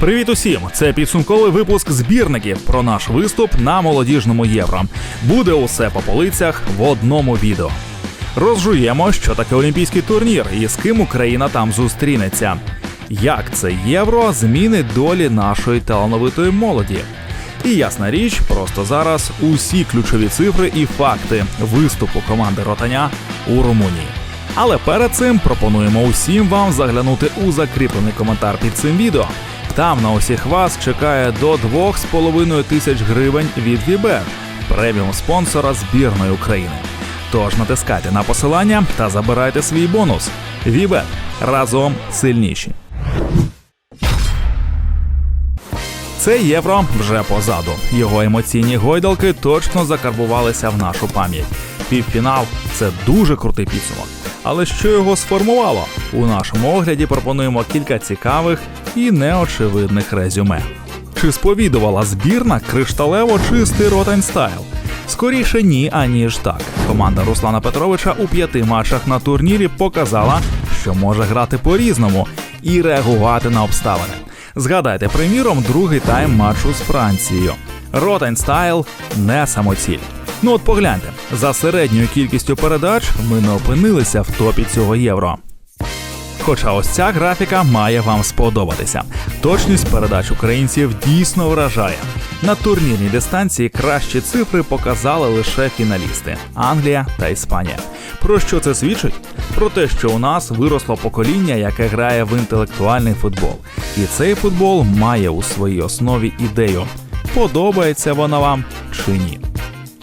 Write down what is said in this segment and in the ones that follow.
Привіт усім! Це підсумковий випуск збірників про наш виступ на молодіжному євро. Буде усе по полицях в одному відео. Розжуємо, що таке олімпійський турнір і з ким Україна там зустрінеться. Як це євро змінить долі нашої талановитої молоді? І ясна річ, просто зараз усі ключові цифри і факти виступу команди Ротаня у Румунії. Але перед цим пропонуємо усім вам заглянути у закріплений коментар під цим відео. Там на усіх вас чекає до 2,5 тисяч гривень від Вібет, преміум спонсора збірної України. Тож натискайте на посилання та забирайте свій бонус. Вібет разом сильніші. Це євро вже позаду. Його емоційні гойдалки точно закарбувалися в нашу пам'ять. Півфінал це дуже крутий підсумок. Але що його сформувало? У нашому огляді пропонуємо кілька цікавих і неочевидних резюме. Чи сповідувала збірна кришталево чистий ротань стайл? Скоріше ні, аніж так. Команда Руслана Петровича у п'яти матчах на турнірі показала, що може грати по-різному і реагувати на обставини. Згадайте, приміром, другий тайм матчу з Францією. Ротань стайл не самоціль. Ну от погляньте, за середньою кількістю передач ми не опинилися в топі цього євро. Хоча ось ця графіка має вам сподобатися. Точність передач українців дійсно вражає. На турнірній дистанції кращі цифри показали лише фіналісти Англія та Іспанія. Про що це свідчить? Про те, що у нас виросло покоління, яке грає в інтелектуальний футбол. І цей футбол має у своїй основі ідею: подобається вона вам чи ні.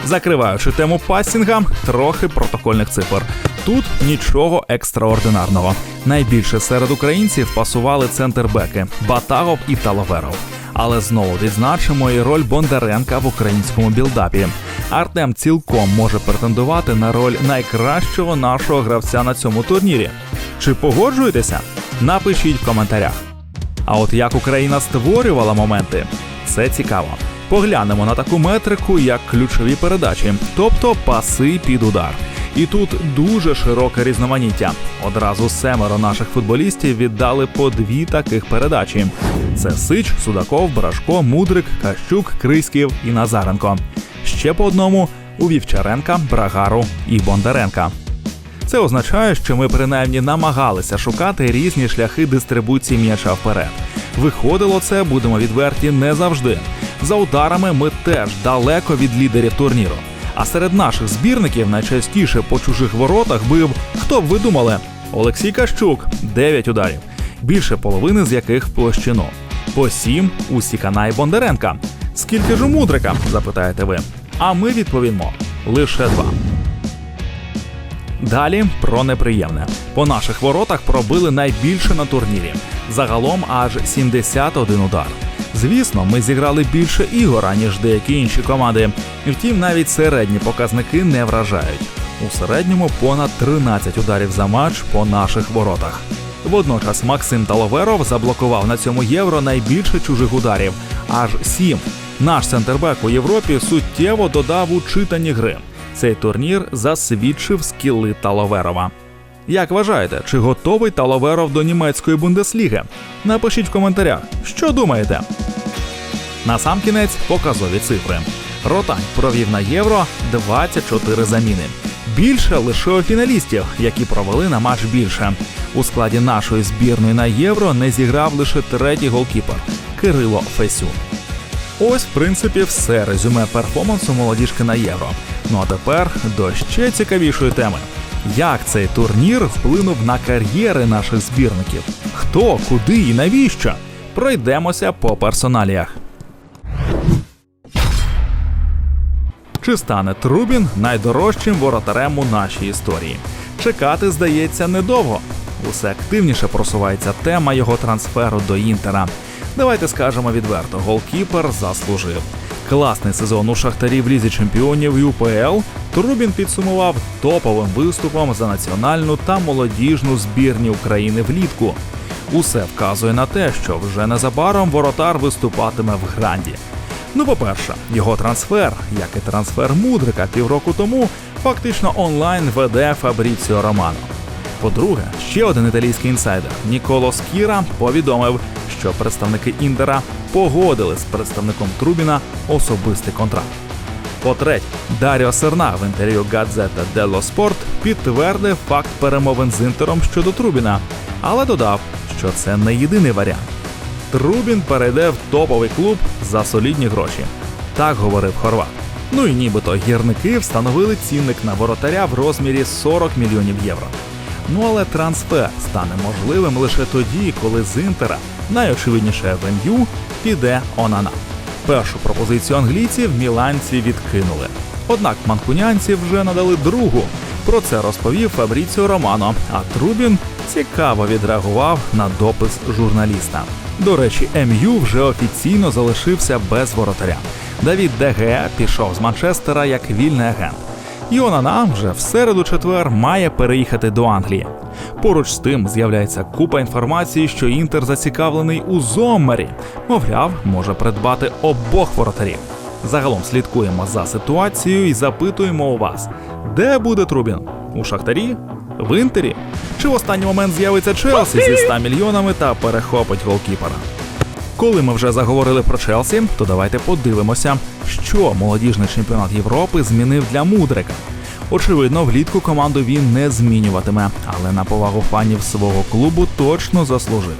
Закриваючи тему пасінга, трохи протокольних цифр. Тут нічого екстраординарного. Найбільше серед українців пасували центрбеки Батагов і Таловеров. Але знову відзначимо і роль Бондаренка в українському білдапі. Артем цілком може претендувати на роль найкращого нашого гравця на цьому турнірі. Чи погоджуєтеся? Напишіть в коментарях. А от як Україна створювала моменти, це цікаво. Поглянемо на таку метрику, як ключові передачі, тобто паси під удар. І тут дуже широке різноманіття. Одразу семеро наших футболістів віддали по дві таких передачі: це Сич, Судаков, Брашко, Мудрик, Кащук, Криськів і Назаренко. Ще по одному у Вівчаренка, Брагару і Бондаренка. Це означає, що ми принаймні намагалися шукати різні шляхи дистрибуції м'яча вперед. Виходило це, будемо відверті, не завжди. За ударами ми теж далеко від лідерів турніру. А серед наших збірників найчастіше по чужих воротах бив, хто б ви думали, Олексій Кащук 9 ударів, більше половини з яких в площину. По 7 у Сікана Бондаренка. Скільки ж у мудрика? запитаєте ви. А ми відповімо лише два. Далі про неприємне. По наших воротах пробили найбільше на турнірі. Загалом аж 71 удар. Звісно, ми зіграли більше ігор, аніж деякі інші команди. Втім, навіть середні показники не вражають. У середньому понад 13 ударів за матч по наших воротах. Водночас Максим Таловеров заблокував на цьому євро найбільше чужих ударів аж 7. Наш центрбек у Європі суттєво додав у читані гри. Цей турнір засвідчив скіли Таловерова. Як вважаєте, чи готовий Таловеров до німецької бундесліги? Напишіть в коментарях, що думаєте. Насамкінець показові цифри. Ротань провів на євро 24 заміни. Більше лише у фіналістів, які провели на матч більше. У складі нашої збірної на євро не зіграв лише третій голкіпер Кирило Фесюн. Ось, в принципі, все резюме перформансу молодіжки на євро. Ну а тепер до ще цікавішої теми. Як цей турнір вплинув на кар'єри наших збірників? Хто, куди і навіщо? Пройдемося по персоналіях. Чи стане Трубін найдорожчим воротарем у нашій історії? Чекати, здається, недовго. Усе активніше просувається тема його трансферу до Інтера. Давайте скажемо відверто, голкіпер заслужив. Класний сезон у Шахтарі в Лізі Чемпіонів і УПЛ Трубін підсумував топовим виступом за національну та молодіжну збірні України влітку. Усе вказує на те, що вже незабаром воротар виступатиме в гранді. Ну, по-перше, його трансфер, як і трансфер Мудрика півроку тому, фактично онлайн веде Фабріціо Романо. По-друге, ще один італійський інсайдер Ніколо Скіра повідомив, що представники Інтера погодили з представником Трубіна особистий контракт. По-третє, Даріо Серна в інтерв'ю Газета Дело Спорт підтвердив факт перемовин з Інтером щодо Трубіна, але додав, що це не єдиний варіант. Трубін перейде в топовий клуб за солідні гроші. Так говорив Хорват. Ну і нібито гірники встановили цінник на воротаря в розмірі 40 мільйонів євро. Ну але трансфер стане можливим лише тоді, коли з інтера, найочевидніше в МЮ, піде Онана. Першу пропозицію англійців міланці відкинули. Однак манкунянці вже надали другу. Про це розповів Фабріціо Романо, а Трубін цікаво відреагував на допис журналіста. До речі, МЮ вже офіційно залишився без воротаря. Давід Деге пішов з Манчестера як вільний агент. І Онана вже в середу четвер має переїхати до Англії. Поруч з тим з'являється купа інформації, що Інтер зацікавлений у Зоммері. Мовляв, може придбати обох воротарів. Загалом слідкуємо за ситуацією і запитуємо у вас, де буде Трубін? У Шахтарі? В Інтері? Чи в останній момент з'явиться Челсі зі 100 мільйонами та перехопить голкіпера? Коли ми вже заговорили про Челсі, то давайте подивимося, що молодіжний чемпіонат Європи змінив для Мудрика. Очевидно, влітку команду він не змінюватиме, але на повагу фанів свого клубу точно заслужив.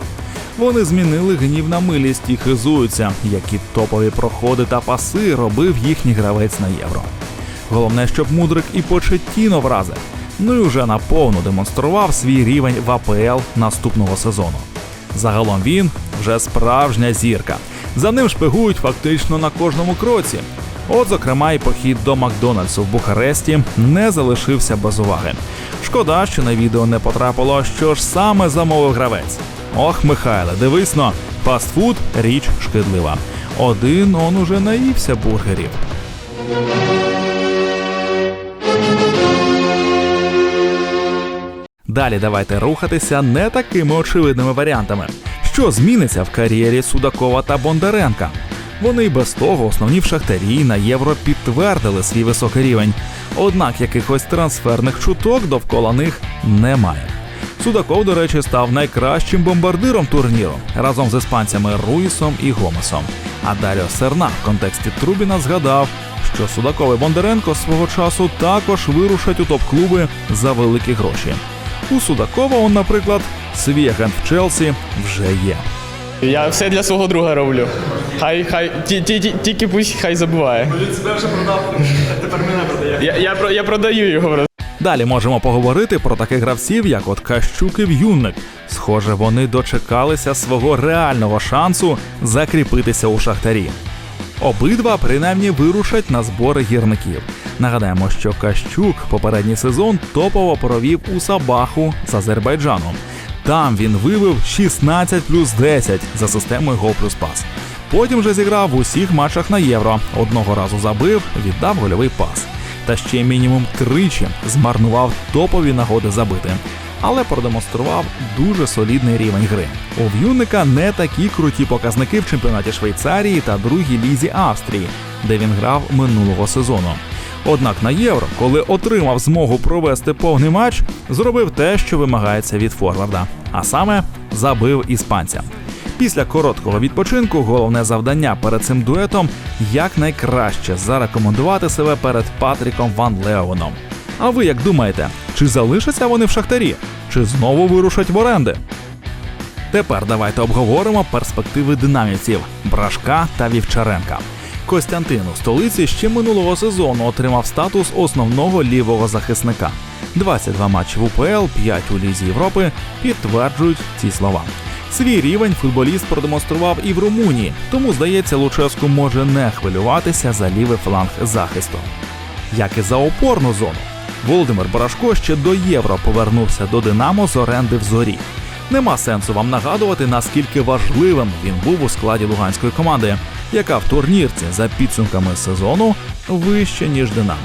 Вони змінили гнів на милість і хизуються, які топові проходи та паси робив їхній гравець на євро. Головне, щоб Мудрик і Почеттіно вразив. Ну і вже наповну демонстрував свій рівень в АПЛ наступного сезону. Загалом він вже справжня зірка. За ним шпигують фактично на кожному кроці. От, зокрема, і похід до Макдональдсу в Бухаресті не залишився без уваги. Шкода, що на відео не потрапило, що ж саме замовив гравець. Ох, Михайле, дивись но, фастфуд річ шкідлива. Один он уже наївся бургерів. Далі давайте рухатися не такими очевидними варіантами. Що зміниться в кар'єрі Судакова та Бондаренка? Вони й без того основні в шахтарі на євро підтвердили свій високий рівень. Однак якихось трансферних чуток довкола них немає. Судаков, до речі, став найкращим бомбардиром турніру разом з іспанцями Руїсом і Гомесом. А Даріо Серна в контексті Трубіна згадав, що Судаков і Бондаренко свого часу також вирушать у топ-клуби за великі гроші. У Судакова, он, наприклад, свій агент в Челсі вже є. Я все для свого друга роблю. Хай, хай, ті, ті, ті, тільки пусть хай забуває. Він себе вже продав, тепер мене продає. Я, я, про- я продаю його. Далі можемо поговорити про таких гравців, як от Кащук і В'юнник. Схоже, вони дочекалися свого реального шансу закріпитися у шахтарі. Обидва принаймні вирушать на збори гірників. Нагадаємо, що Кащук попередній сезон топово провів у Сабаху з Азербайджаном. Там він вивив 16 плюс 10 за системою гол плюс пас. Потім же зіграв в усіх матчах на євро. Одного разу забив, віддав гольовий пас. Та ще мінімум тричі змарнував топові нагоди забити. Але продемонстрував дуже солідний рівень гри. У в'юнника не такі круті показники в чемпіонаті Швейцарії та другій лізі Австрії, де він грав минулого сезону. Однак на євро, коли отримав змогу провести повний матч, зробив те, що вимагається від форварда, а саме забив іспанця. Після короткого відпочинку головне завдання перед цим дуетом якнайкраще зарекомендувати себе перед Патріком Ван Леоном. А ви як думаєте, чи залишаться вони в шахтарі, чи знову вирушать в оренди? Тепер давайте обговоримо перспективи динамівців Брашка та Вівчаренка. Костянтин у столиці ще минулого сезону отримав статус основного лівого захисника. 22 матчі в УПЛ, 5 у Лізі Європи підтверджують ці слова. Свій рівень футболіст продемонстрував і в Румунії, тому здається, Луческу може не хвилюватися за лівий фланг захисту. Як і за опорну зону. Володимир Барашко ще до євро повернувся до Динамо з оренди в зорі. Нема сенсу вам нагадувати, наскільки важливим він був у складі луганської команди, яка в турнірці за підсумками сезону вище ніж Динамо.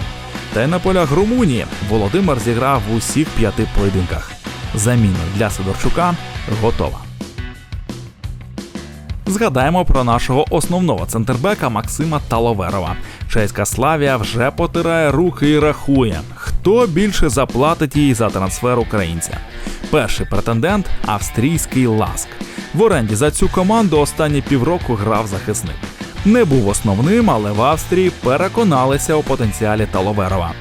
Та й на полях Румунії Володимир зіграв в усіх п'яти поєдинках. Заміна для Сидорчука готова. Згадаємо про нашого основного центрбека Максима Таловерова. Чеська Славія вже потирає руки і рахує, хто більше заплатить їй за трансфер українця. Перший претендент австрійський Ласк. В оренді за цю команду останні півроку грав захисник. Не був основним, але в Австрії переконалися у потенціалі Таловерова.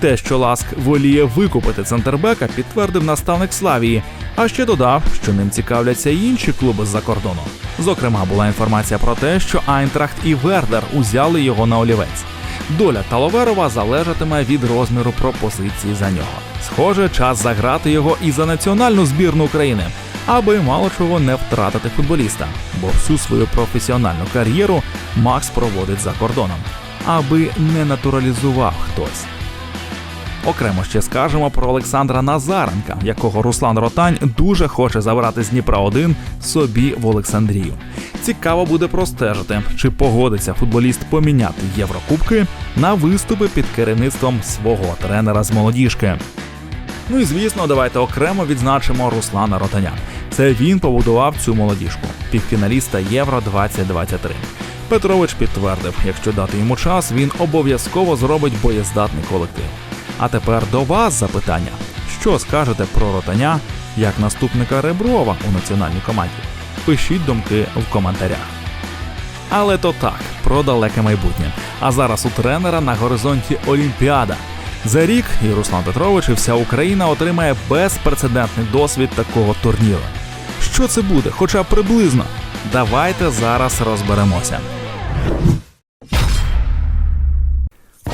Те, що Ласк воліє викупити центрбека, підтвердив наставник Славії, а ще додав, що ним цікавляться й інші клуби з-за кордону. Зокрема, була інформація про те, що Айнтрахт і Вердер узяли його на олівець. Доля Таловерова залежатиме від розміру пропозиції за нього. Схоже, час заграти його і за національну збірну України, аби мало чого не втратити футболіста, бо всю свою професіональну кар'єру Макс проводить за кордоном, аби не натуралізував хтось. Окремо ще скажемо про Олександра Назаренка, якого Руслан Ротань дуже хоче забрати з Дніпра 1 собі в Олександрію. Цікаво буде простежити, чи погодиться футболіст поміняти Єврокубки на виступи під керівництвом свого тренера з молодіжки. Ну і звісно, давайте окремо відзначимо Руслана Ротаня. Це він побудував цю молодіжку, півфіналіста Євро 2023. Петрович підтвердив, якщо дати йому час, він обов'язково зробить боєздатний колектив. А тепер до вас запитання: що скажете про ротаня як наступника Реброва у національній команді? Пишіть думки в коментарях. Але то так, про далеке майбутнє. А зараз у тренера на горизонті Олімпіада. За рік і Руслан Петрович, і вся Україна отримає безпрецедентний досвід такого турніру. Що це буде, хоча приблизно? Давайте зараз розберемося.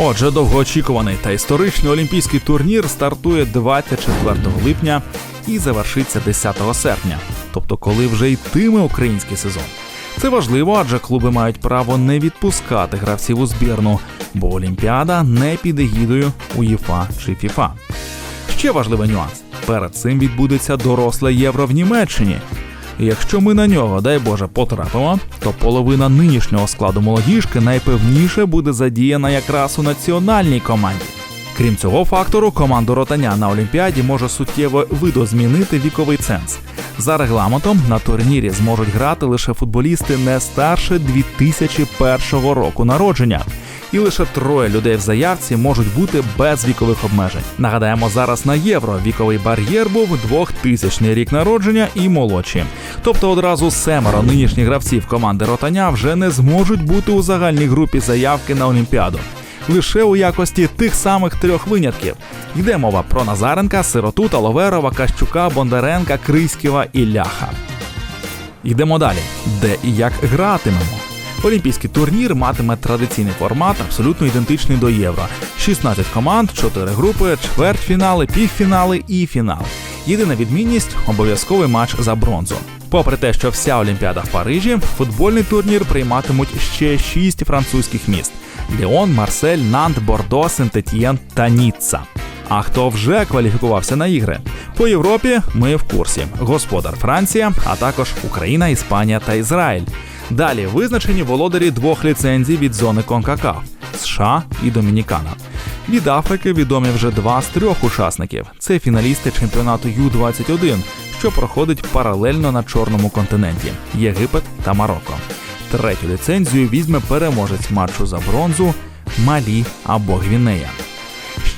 Отже, довгоочікуваний та історичний олімпійський турнір стартує 24 липня і завершиться 10 серпня, тобто коли вже йтиме український сезон. Це важливо, адже клуби мають право не відпускати гравців у збірну, бо Олімпіада не під егідою УЄФА чи ФІФА. Ще важливий нюанс: перед цим відбудеться доросле євро в Німеччині. Якщо ми на нього, дай Боже, потрапимо, то половина нинішнього складу молодіжки найпевніше буде задіяна якраз у національній команді. Крім цього фактору, команду ротаня на Олімпіаді може суттєво видозмінити віковий ценз. За регламентом на турнірі зможуть грати лише футболісти не старше 2001 року народження. І лише троє людей в заявці можуть бути без вікових обмежень. Нагадаємо, зараз на євро віковий бар'єр був 2000 рік народження і молодші. Тобто одразу семеро нинішніх гравців команди Ротаня вже не зможуть бути у загальній групі заявки на Олімпіаду. Лише у якості тих самих трьох винятків. Йде мова про Назаренка, Сироту, Таловерова, Кащука, Бондаренка, Криськіва і Ляха. Йдемо далі, де і як гратимемо. Олімпійський турнір матиме традиційний формат, абсолютно ідентичний до євро: 16 команд, 4 групи, чвертьфінали, півфінали і фінал. Єдина відмінність обов'язковий матч за бронзу. Попри те, що вся Олімпіада в Парижі, футбольний турнір прийматимуть ще 6 французьких міст: Ліон, Марсель, Нант, Бордо, Сент-Етьєн та Ніцца. А хто вже кваліфікувався на ігри? По Європі ми в курсі: господар Франція, а також Україна, Іспанія та Ізраїль. Далі визначені володарі двох ліцензій від зони Конкакаф США і Домінікана. Від Африки відомі вже два з трьох учасників. Це фіналісти чемпіонату Ю-21, що проходить паралельно на чорному континенті Єгипет та Марокко. Третю ліцензію візьме переможець матчу за бронзу Малі або Гвінея.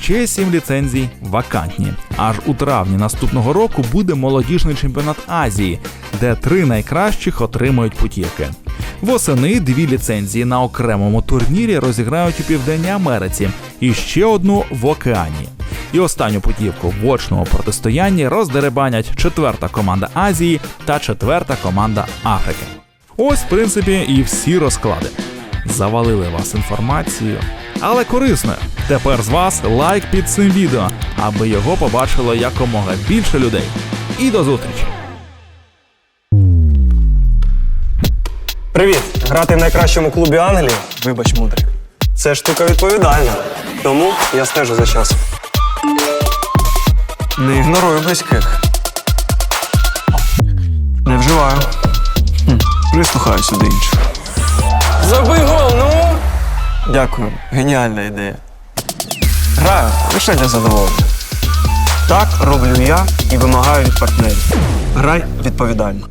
Ще сім ліцензій вакантні. Аж у травні наступного року буде молодіжний чемпіонат Азії, де три найкращих отримують путівки. Восени дві ліцензії на окремому турнірі розіграють у Південній Америці і ще одну в океані. І останню путівку в очному протистоянні роздеребанять четверта команда Азії та четверта команда Африки. Ось, в принципі, і всі розклади. Завалили вас інформацією, але корисною. Тепер з вас лайк під цим відео, аби його побачило якомога більше людей. І до зустрічі! Привіт! Грати в найкращому клубі Англії Вибач, мудрик. це штука відповідальна. Тому я стежу за часом. Не ігнорую близьких. Переживаю. Хм, Прислухаюся до інших. Забий гол, ну! Дякую, геніальна ідея. Граю лише для задоволення. Так роблю я і вимагаю від партнерів. Грай відповідально.